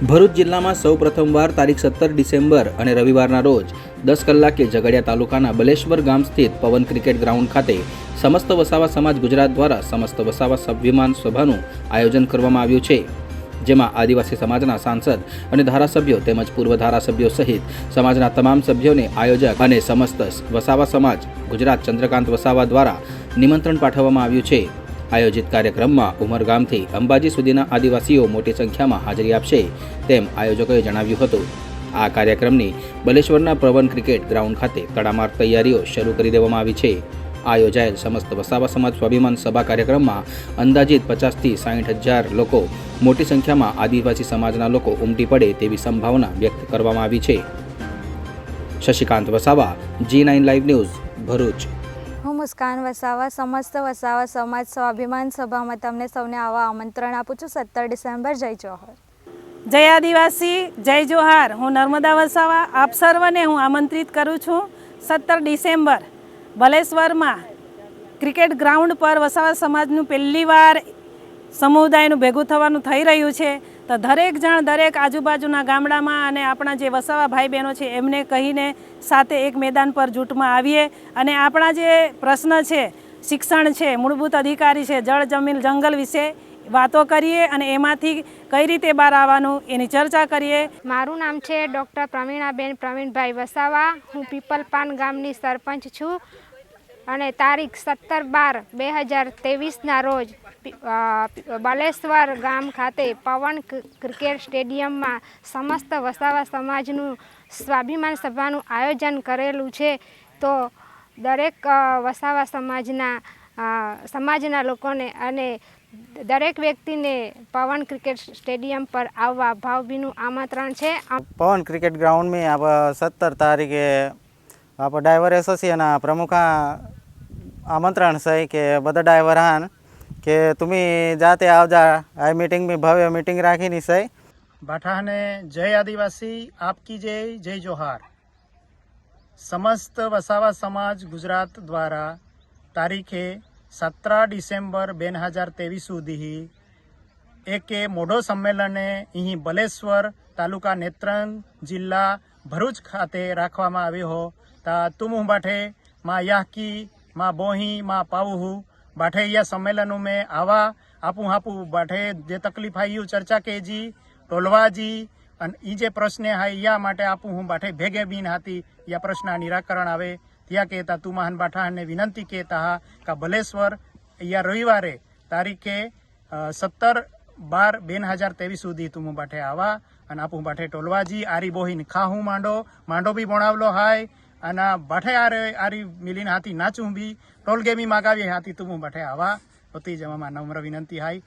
ભરૂચ જિલ્લામાં સૌ પ્રથમવાર તારીખ સત્તર ડિસેમ્બર અને રવિવારના રોજ દસ કલાકે ઝઘડિયા તાલુકાના બલેશ્વર ગામ સ્થિત પવન ક્રિકેટ ગ્રાઉન્ડ ખાતે સમસ્ત વસાવા સમાજ ગુજરાત દ્વારા સમસ્ત વસાવા સભ્યમાન સભાનું આયોજન કરવામાં આવ્યું છે. જેમાં આદિવાસી સમાજના સાંસદ અને ધારાસભ્યો તેમજ પૂર્વ ધારાસભ્યો સહિત સમાજના તમામ સભ્યોને આયોજક અને સમસ્ત વસાવા સમાજ ગુજરાત ચંદ્રકાંત વસાવા દ્વારા નિમંત્રણ પાઠવવામાં આવ્યું છે. આયોજિત કાર્યક્રમમાં ઉમરગામથી અંબાજી સુધીના આદિવાસીઓ મોટી સંખ્યામાં હાજરી આપશે તેમ આયોજકોએ જણાવ્યું હતું. આ કાર્યક્રમની બલેશ્વરના પ્રવન ક્રિકેટ ગ્રાઉન્ડ ખાતે તડામાર તૈયારીઓ શરૂ કરી દેવામાં આવી છે. આ યોજાયેલ સમસ્ત વસાવા સમાજ સ્વાભિમાન સભા કાર્યક્રમમાં અંદાજિત પચાસથી સાઠ હજાર લોકો, મોટી સંખ્યામાં આદિવાસી સમાજના લોકો ઉમટી પડે તેવી સંભાવના વ્યક્ત કરવામાં આવી છે. Shashikant Vasava G nine live news Bharuch. Muskan Vasava, સમસ્ત વસાવા, સમાજ સ્વાભિમાન સભામાં તમને સૌને આવા આમંત્રણ આપું છું. સત્તર ડિસેમ્બર, જય જોહર. જય આદિવાસી, જય જોહાર. હું નર્મદા વસાવા. આપ સર્વને હું આમંત્રિત કરું છું. સત્તર ડિસેમ્બર, બલેશ્વરમાં ક્રિકેટ ગ્રાઉન્ડ પર વસાવા સમાજનું પહેલીવાર સમુદાયનું ભેગું થવાનું થઈ રહ્યું છે. તો દરેક જણ દરેક આજુબાજુના ગામડામાં અને આપણા જે વસાવા ભાઈ બહેનો છે, એમને કહીને સાથે એક મેદાન પર જૂટમાં આવીએ. અને આપણા જે પ્રશ્ન છે, શિક્ષણ છે, મૂળભૂત અધિકારી છે, જળ, જમીન, જંગલ વિશે વાતો કરીએ અને એમાંથી કઈ રીતે બહાર આવવાનું એની ચર્ચા કરીએ. મારું નામ છે ડૉક્ટર પ્રવીણાબેન પ્રવીણભાઈ વસાવા. હું પીપલપાન ગામની સરપંચ છું. અને તારીખ સત્તર બાર બે હજાર ત્રેવીસના રોજ બાલેશ્વર ગામ ખાતે પવન ક્રિકેટ સ્ટેડિયમમાં સમસ્ત વસાવા સમાજનું સ્વાભિમાન સભાનું આયોજન કરેલું છે. તો દરેક વસાવા સમાજના સમાજના લોકોને અને દરેક વ્યક્તિને પવન ક્રિકેટ સ્ટેડિયમ પર આવવા ભાવભીનું આમંત્રણ છે. પવન ક્રિકેટ ગ્રાઉન્ડ મેં સત્તર તારીખે सत्तर तारीख आप ड्राइवर एसोसिएशन प्रमुख आमंत्रण છે કે બધા ડાયવર હાન કે તમે જાતે આવજા આ મીટિંગ में ભવ્ય મીટિંગ રાખીની છે બાઠાને જય આદિવાસી આપકી જય જય જોહાર સમસ્ત વસાવા સમાજ ગુજરાત દ્વારા તારીખે સત્ર ડિસેમ્બર બે હજાર ત્રેવીસ સુધી એકે મોઢો સંમેલને અહીં બલેશ્વર તાલુકા નેત્રંગ જિલ્લા ભરૂચ ખાતે રાખવામાં આવ્યો હો. તા તુમ બાઠે, માં યાહકી માં બોહી, માં પાઉહુ. બાઠે યા સંમેલન મેં આવા આપું હાપું. બાઠે જે તકલીફ આવી ચર્ચા કેજી ટોલવાજી અને એ જે પ્રશ્ન હાય યા માટે આપું હું બાઠે ભેગે બીન હતી. યા પ્રશ્ન નિરાકરણ આવે. ત્યાં કહેતા, તું મહાન બાઠાને વિનંતી કહેતા હા, કા ભલેશ્વર યા રવિવારે તારીખે સત્તર બાર બેન હજાર ત્રેવીસ સુધી તું બાઠે આવા અને આપું બાઠે ટોલવાજી. આરી બોહીન ખાહું માંડો. માંડો બી ભણાવલો હાય. અને બાઠે આરે આરી મિલીને હાથી નાચું બી ટોલ ગેમી માગાવી હાથી તું બાઠે આવા. હોતી જવામાં નમ્ર વિનંતી હાય.